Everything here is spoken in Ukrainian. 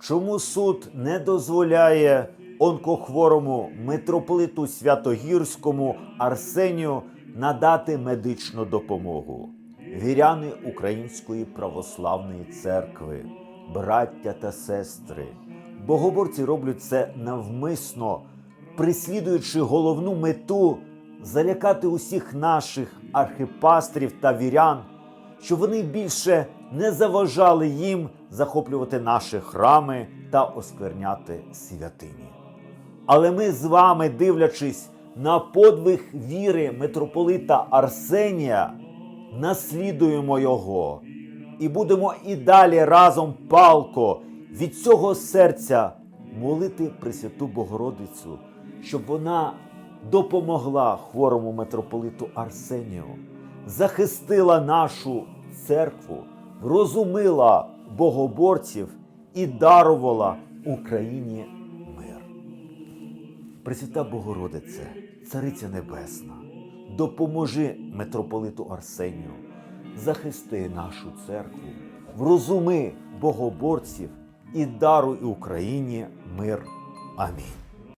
чому суд не дозволяє онкохворому митрополиту Святогірському Арсенію надати медичну допомогу. Віряни Української православної церкви, браття та сестри, богоборці роблять це навмисно, прислідуючи головну мету залякати усіх наших архипастрів та вірян, щоб вони більше не заважали їм захоплювати наші храми та оскверняти святині. Але ми з вами, дивлячись на подвиг віри митрополита Арсенія, наслідуємо його і будемо і далі разом палко від цього серця молити Пресвяту Богородицю, щоб вона допомогла хворому митрополиту Арсенію, захистила нашу церкву, розумила богоборців і дарувала Україні мир. Пресвята Богородице, Цариця Небесна, допоможи митрополиту Арсенію, захисти нашу церкву, врозуми богоборців і даруй Україні мир. Амінь.